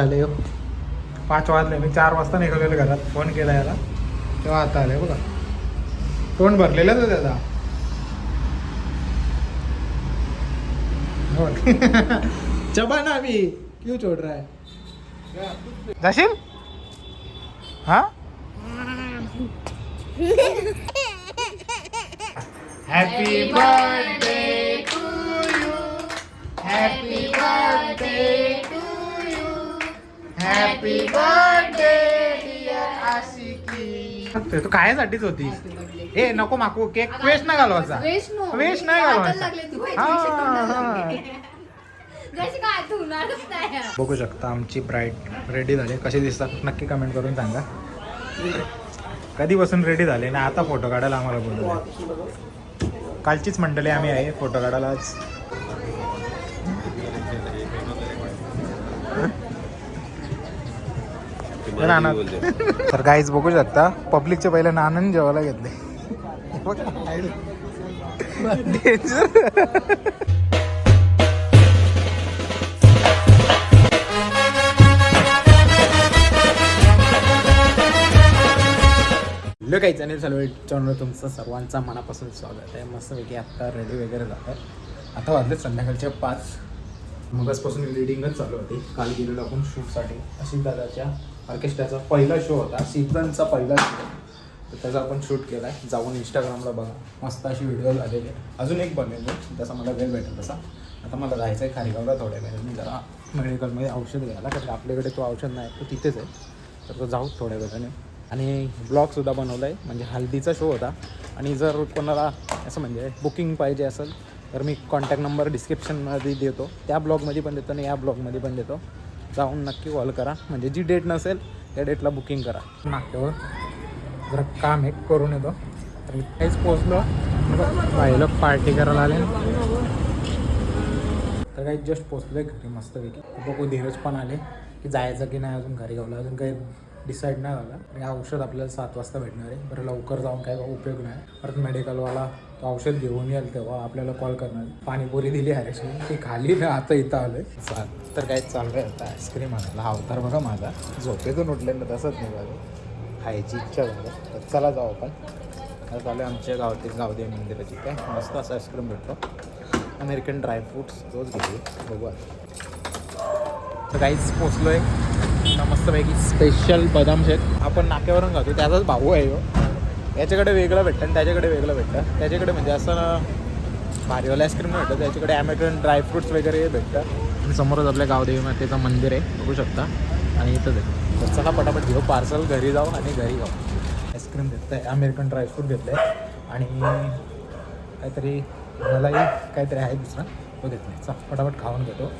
आले हो. पाच वाजले मी चार वाजता निघालेलो घरात. फोन केला याला. तेव्हा आता आले बघा. तोंड भरलेलं तर त्याचा. चबा ना अभी क्यों छोड़ रहा है जाशील? हा? हॅपी बर्थडे हॅपी बर्थडे तू कायसाठीच होती ए नको माकू केक वेस्ट नाही घालवायचा. वेश नो. वेस्ट नाही नाही बघू शकता आमची ब्राईट रेडी झाली. कशी दिसतात नक्की कमेंट करून सांगा. कधीपासून रेडी झाले ना आता फोटो काढायला आम्हाला बोलवलं कालचीच मंडळी आम्ही आहे फोटो काढायला आज. नाना तर काहीच बघू शकता पब्लिकचे पहिले नानन जेवायला घेतले. हॅलो काही चॅनेल चालू चॅनल तुमचं सर्वांचा मनापासून स्वागत आहे. मस्तपैकी आत्ता रेडी वगैरे जात आहे आता वाजले संध्याकाळचे पाच. मगचपासून रिडिंगच चालू होती. काल गेलेलो आपण शूटसाठी अशी दादाच्या ऑर्केस्ट्राचा पहिला शो होता सीझनचा पहिला शो. तर त्याचा आपण शूट केला आहे जाऊन इंस्टाग्रामला बघा. मस्त अशी व्हिडिओ झालेली आहे. अजून एक बनवेल जसा मला वेळ भेटेल तसा. आता मला जायचं आहे खारेगावला थोड्या वेळाने. जरा मेडिकलमध्ये औषध घ्यायला कारण आपल्याकडे तो औषध नाही तो तिथेच आहे. तर तो जाऊ थोड्या वेळाने. आणि ब्लॉगसुद्धा बनवला आहे म्हणजे हल्दीचा शो होता. आणि जर कोणाला असं म्हणजे बुकिंग पाहिजे असेल तर मी कॉन्टॅक्ट नंबर डिस्क्रिप्शनमध्ये देतो. त्या ब्लॉगमध्ये पण देतो आणि या ब्लॉगमध्ये पण देतो. जाऊन नक्की कॉल करा. म्हणजे जी डेट नसेल त्या डेटला बुकिंग करा. नाक्यावर जरा काम एक करून येतो. तर काहीच पोचलो पाहिलं पार्टी करायला आले. तर काही जस्ट पोचलो आहे घरी मस्तपैकी. बघू धीरज पण आले की जायचं की नाही अजून घरी गावला. अजून काही डिसाईड नाही झालं. आणि औषध आपल्याला सात वाजता भेटणार आहे. बरं लवकर जाऊन काय उपयोग नाही. परत मेडिकलवाला तो औषध घेऊन याल तेव्हा आपल्याला कॉल करणार. पाणीपुरी दिली हरेशने ती खाली ना आता इथं आलं चाल तर काय चालू आहे आता आईस्क्रीम आणायला. हा अवतार बघा माझा. झोपेतून उठलेलं तसंच निघालं. खायची इच्छा झाली. तर चला जाऊ आपण. आता चालू आहे आमच्या गावातील गावदेवी मंदिराची काय? मस्त असं आईस्क्रीम भेटतो. अमेरिकन ड्रायफ्रूट्स रोज घेऊ. बघू आता तर काहीच पोचलो आहे मस्तपैकी स्पेशल बदाम शेक. आपण नाक्यावरून खातो. त्याचाच भाऊ आहे हो. याच्याकडे वेगळं भेटतं आणि त्याच्याकडे वेगळं भेटतं. त्याच्याकडे म्हणजे असं भारीवाला आईस्क्रीम भेटतं त्याच्याकडे ॲमेझॉन ड्रायफ्रुट्स वगैरे भेटतं. आणि समोरच आपल्या गावदेवी मातेचं मंदिर आहे बघू शकता. आणि इथंच आहे. तर चला पटापट घेऊ पार्सल घरी जाऊ आणि घरी जाऊ. आईस्क्रीम घेतलं आहे अमेरिकन ड्रायफ्रूट घेतलं आहे आणि काहीतरी मलाही काहीतरी आहे दुसरं तो घेतलं आहे चला पटापट खाऊन घेतो.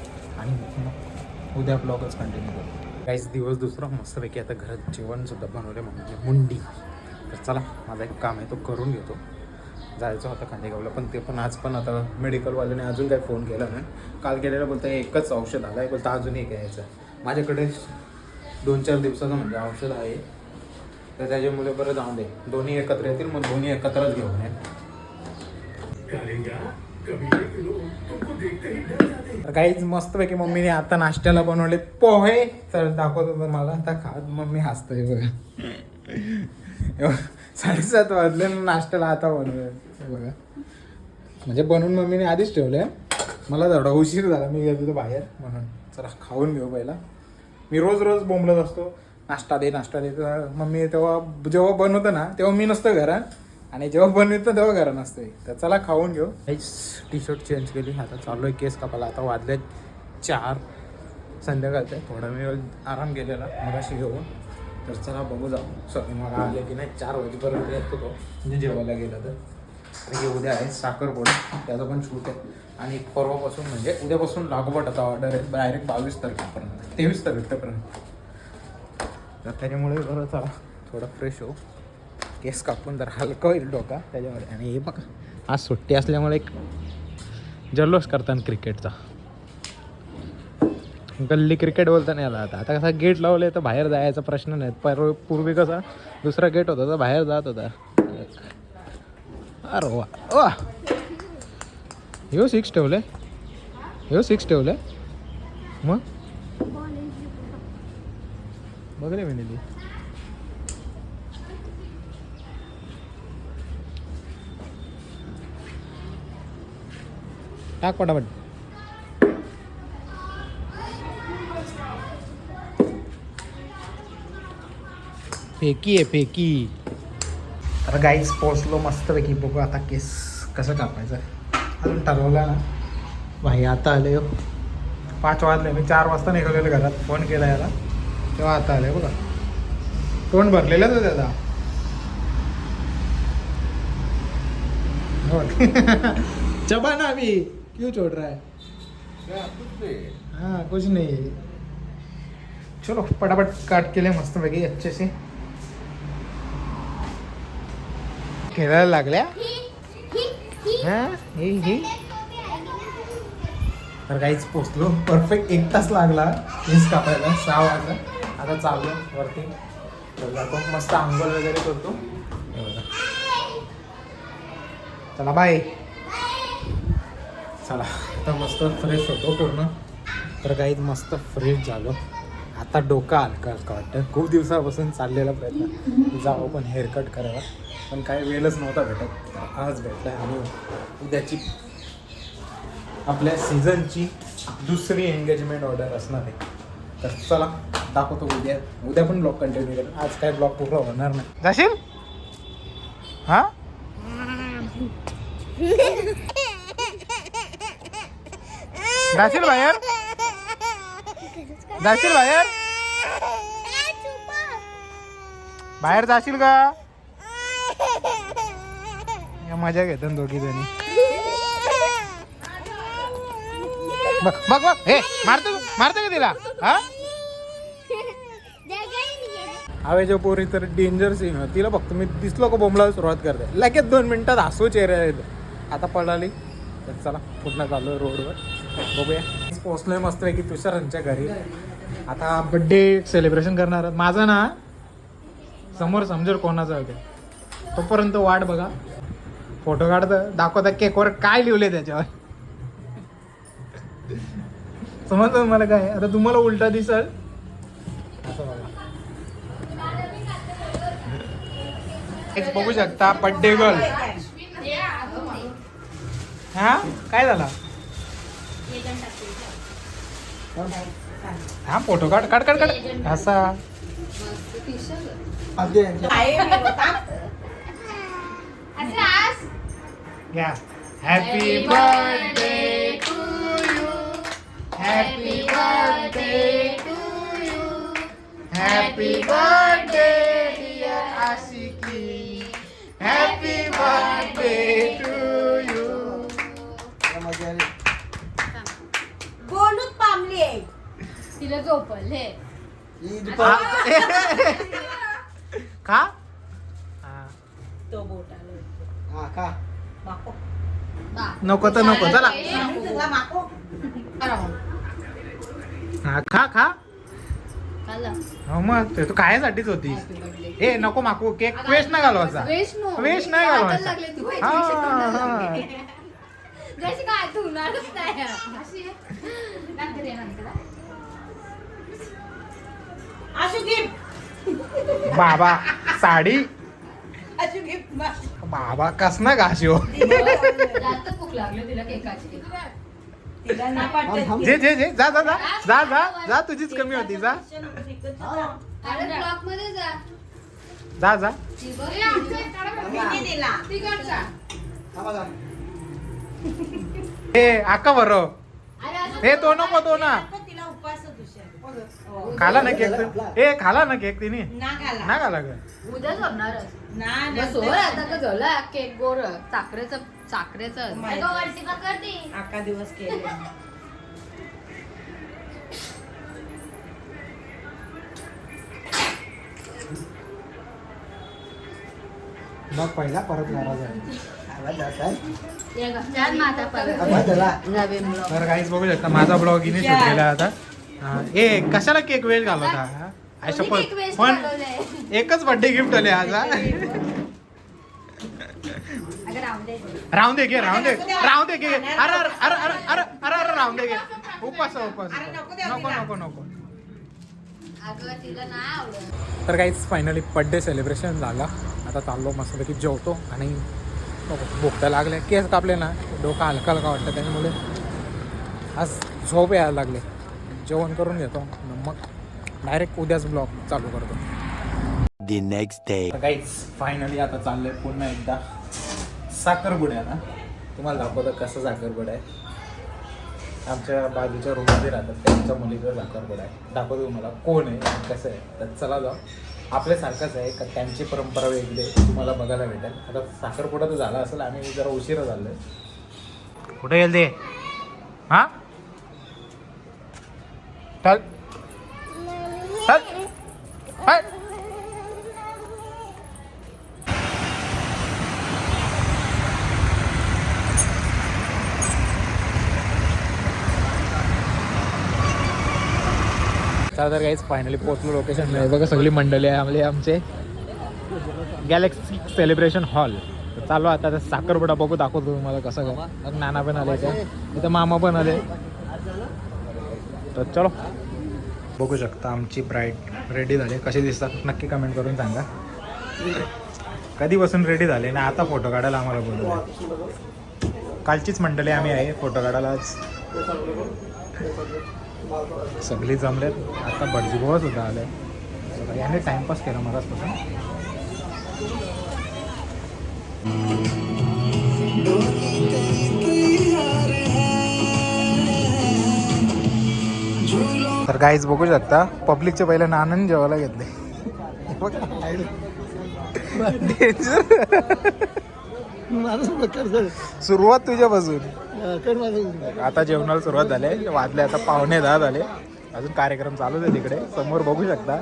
आणि मग उद्या ब्लॉगच कंटिन्यू करतो काहीच दिवस दुसरा मस्तपैकी आता घरात जेवणसुद्धा बनवले म्हणजे मुंडी. तर चला माझा एक काम आहे तो करून घेतो. जायचं होतं खांदेगावला पण ते पण आज पण आता मेडिकलवाल्याने अजून काही फोन केला नाही. काल केलेला बोलतं एकच औषध आलं आहे बोलतं अजून एक यायचं माझ्याकडे दोन चार दिवसाचं म्हणजे औषध आहे. तर त्याच्यामुळे बरं जाऊन दे. दोन्ही एकत्र येतील मग दोन्ही एकत्रच घेऊन ये. तर काहीच मस्तपैकी मम्मीने आता नाश्त्याला बनवले पोहे. तर दाखवतो तुम्हाला आता खा मम्मी हसतोय बघा. साडेसात वाजले नाश्त्याला आता बनवूया. बघा. म्हणजे बनवून मम्मीने आधीच ठेवले मला थोडा उशीर झाला. मी गेलो बाहेर म्हणून. चला खाऊन घेऊ पहिला. मी रोज रोज बोंबलत असतो. नाश्ता दे नाश्ता दे. तर मम्मी तेव्हा जेव्हा बनवतं ना तेव्हा मी नसतो घरात. आणि जेव्हा बनवतं तेव्हा घरा नसते तर चला खाऊन घेऊ. टी शर्ट चेंज केली. आता चालू आहे केस कापायला. आता वाजले चार. संध्याकाळचे थोडा वेळ आराम केलेला. मगाशी घेऊन. तर चला बघू जाऊ. सर मला आले की नाही चार वाजेपर्यंत येतो तो. म्हणजे जेवायला गेला तर. आणि हे उद्या आहे साखरपुडा त्याचं पण शूट आहे. आणि परवापासून म्हणजे उद्यापासून लागोपाठ आता ऑर्डर आहे. डायरेक्ट बावीस तारखेपर्यंत. तेवीस तारखेपर्यंत. तर त्याच्यामुळे बरं चला थोडा फ्रेश हो केस कापून जर हलका होईल डोका त्याच्यामुळे आणि हे बघा आज सुट्टी असल्यामुळे एक जल्लोष करतात क्रिकेटचा गल्ली क्रिकेट बोलता नाही आला. आता आता कसा गेट लावले तर बाहेर जायचा प्रश्न नाही. पर पूर्वी कसा दुसरा गेट होता तर बाहेर जात होता. अरे वा वा. ह्यो सिक्स ठेवले. हो सिक्स ठेवलं. मग? बघले मी ती टाक पटापट. फेकी आहे फेकी. आता गाईच पोचलो मस्तपैकी. बघू आता केस कसं कापायचं. अजून ठरवलं ना. भाई आता आले हो. पाच वाजले. मी चार वाजता निघालेलो घरात. फोन केला याला. तेव्हा आता आले बघा. तोंड भरलेलंच आहे त्याचा हो. चबा ना अभी क्यों छोड़ रहा है? हाँ कुछ नहीं. चलो फटाफट काट के लिए मस्त पैकी अच्छे से. खेळायला लागल्या? हा? हे हे. तर काहीच पोचलो. परफेक्ट एक तास लागला. केस कापायला. सहा वाजता आता चाललो वरती. तर जातो. मस्त आंघोळ वगैरे करतो. चला बाय चला. आता मस्त फ्रेश होतो पूर्ण. तर काही मस्त फ्रेश झालो. आता डोकं हलका हलका वाटतं. खूप दिवसापासून चाललेला प्रयत्न. जावं पण हेअरकट करावा. पण काही वेळच नव्हता भेटत. आज भेटला आणि उद्याची आपल्या सीझनची दुसरी एंगेजमेंट ऑर्डर असणार आहे. तर चला दाखवतो उद्या. उद्या पण ब्लॉग कंटिन्यू करेल आज काय ब्लॉग पूर्ण होणार नाही. जाशील? हा? जाशील बाहेर? जाशील बाहेर? बाहेर जाशील का? या मजा घेतो दोघी जणी. बघ बघ बघ. हे मारतो मारतो का तिला? हा? हवेच्या जो पोरी तर डेंजर सीन तिला बघतो मी दिसलो का बोंबला सुरुवात करते. लगेच दोन मिनिटात हसू चेहरा येतो. आता पळाली. तर चला पुन्हा चालू रोडवर बघूया. पोहोचलोय मस्त की तुषारांच्या घरी. आता बड्डे सेलिब्रेशन करणार माझं माझा ना समोर समजेल कोणाचा होते तोपर्यंत वाट बघा. फोटो काढता. दाखवता केकवर काय लिहिलंय त्याच्यावर. समजतं मला काय? आता तुम्हाला उलटा दिसल. असं बघा बघू शकता बड्डे गर्ल हा? काय झाला? हा फोटो काढ काढ काढ काढ. असा घ्या. Happy birthday to you happy birthday happy birthday dear तिला झोपल हे का? हा. तो बोटाला माको नको तर नको चला. आणि तुला माको हा खा खा. हो मग ते तू खायसाठीच होती. ए नको माकू केक वेस्ट नाही घालवायचा. मी नाही घालवायचा. हा, हा. जशी काय तू नाही अशी आहे. नंतर ये नंतर हा. असू गिफ्ट बाबा साडी? असू गिफ्ट बाबा कस ना घाशो जास्त भूक लागली तिला केकाची. तिला ना पाठवत जे जे जे जा जा जा. जा जा जा तुझीच कमी होती जा. अरे ब्लॉकमध्ये जा. जा जा. ती बघ, हे. ए आका बरो हे तो नको. तो ना. खाला ना केक ए खाला ना केक तिने. ना घाला ना खाला का उद्या झोपणारच. ना बस आता का झालं? केक गोर साखरेचं साखरेचं. माहिती. अगं, अकरा दिवस केले मग पहिला परत नाराज आहे. ये गं, छान माता परत. नवीन ब्लॉग. तर काहीच बघू शकता माझा ब्लॉग इने शूट केला आता. हा, कशाला केक वेळ घालवता? आय शपथ पण? एकच बर्थडे गिफ्ट आले आज राहून दे. घे राहून दे. राहून दे घे. अरे अरे अरे अरे अरे अरे राहून दे घे. उपास उपास नको नको. नको तर काहीच फायनली बड्डे सेलिब्रेशन झाला. आता चाललो मस्तपैकी जेवतो आणि भूक तर लागले. केस कापले ना डोकं हलका हलका वाटतं त्याच्यामुळे. आज झोप यायला लागले. जेवण करून घेतो मग डायरेक्ट उद्याच ब्लॉग चालू करतो. The next day. तर काहीच फायनली आता चाललंय पुन्हा एकदा साखरपुड्याला तुम्हाला दाखवतं कसं साखरपुडा आहे. आमच्या बाजूच्या रूममध्ये राहतात त्यांच्या मुलीचं साखरपुडा आहे. दाखवतो तुम्हाला कोण आहे कसं आहे. तर चला जाऊ. आपल्यासारखंच आहे का त्यांची परंपरा वेगळी आहे तुम्हाला बघायला भेटेल. आता साखरपुडा तर झाला असेल आम्ही जरा उशिरा झालोय. कुठे गेल ते हा? चल चल चल चला तर काहीच फायनली पोहोचलो लोकेशन बघा सगळी मंडळी आहे आमले आमचे. गॅलेक्सी सेलिब्रेशन हॉल चालू आता आता साखरपुडा बघू दाखवतो तुम्हाला कसं काय. मग नाना पण आले इथे. इथं मामा पण आले. तर चलो बघू शकता आमची ब्राईट रेडी झाली. कशी दिसतात नक्की कमेंट करून सांगा. कधीपासून रेडी झाले ना आता फोटो काढायला आम्हाला बोलवलं कालचीच मंडळी आम्ही आहे फोटो काढायला आज. सगळी जमलेत. आता भटजी सुद्धा आले. याने टाइमपास केला मगाचपासून तर काहीच बघू शकता पब्लिकच्या पहिले आनंद जेवायला घेतले. सुरुवात तुझ्यापासून. आता जेवणाला सुरुवात झाली. वाजले आता पावणे दहा झाले. अजून कार्यक्रम चालूच आहे तिकडे. समोर बघू शकता.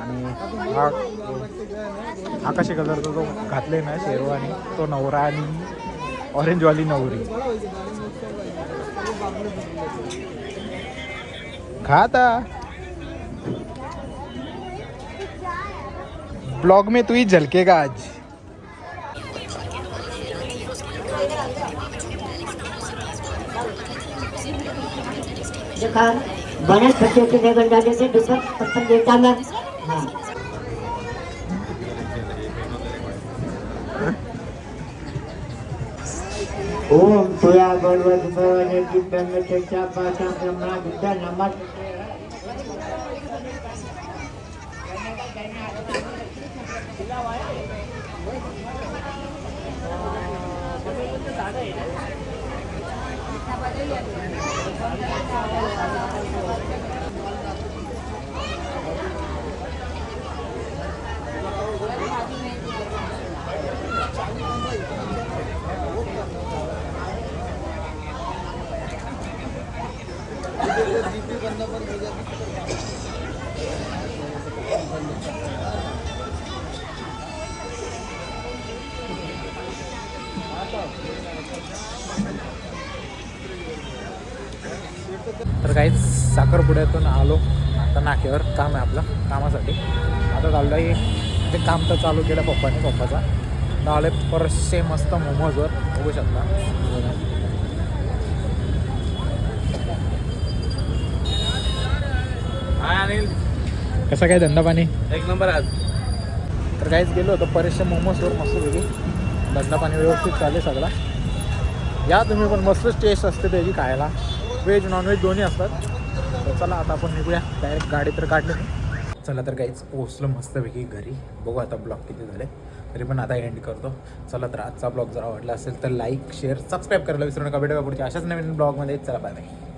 आणि हा आकाशी कलरचा जो घातले ना शेरवानी तो नवरा आणि ऑरेंजवाली नवरी. खाता। ब्लॉग में तू ही झलकेगा आज। देखा बऱ्याच पद्धतीचे निवड झाले दुसरं पसंत देताना हा। ઓમ સુયા ભગવત ભવને દિવ્યમ ચર્ચા પાછા બ્રહ્મા વિદ્યા નમઃ आलो. आता नाक्यावर काम आहे आपलं कामासाठी. आता चाललं आहे ते काम तर चालू केलं पप्पाने पप्पाचा. आले परतशे मस्त मोमोजवर. बघू शकता. कसा काय धंदा पाणी? एक नंबर आज. तर काहीच गेलो होतो बरेचशे मोमोजवर मस्त वेगळी धंदा पाणी व्यवस्थित चालेल सगळा. या तुम्ही पण मस्तच टेस्ट असते त्याची खायला. व्हेज नॉनव्हेज दोन्ही असतात. तर चला आता आपण निघूया. डायरेक्ट गाडी तर काढली. चला तर काहीच पोहोचलो मस्तपैकी घरी. बघू आता ब्लॉग किती झाले. तरी पण आता एंड करतो. चला तर आजचा ब्लॉग जर आवडला असेल तर लाईक शेअर सबस्क्राईब करायला विसरू नका. भेटूया पुढच्या अशाच नवीन ब्लॉगमध्ये. चला बाय बाय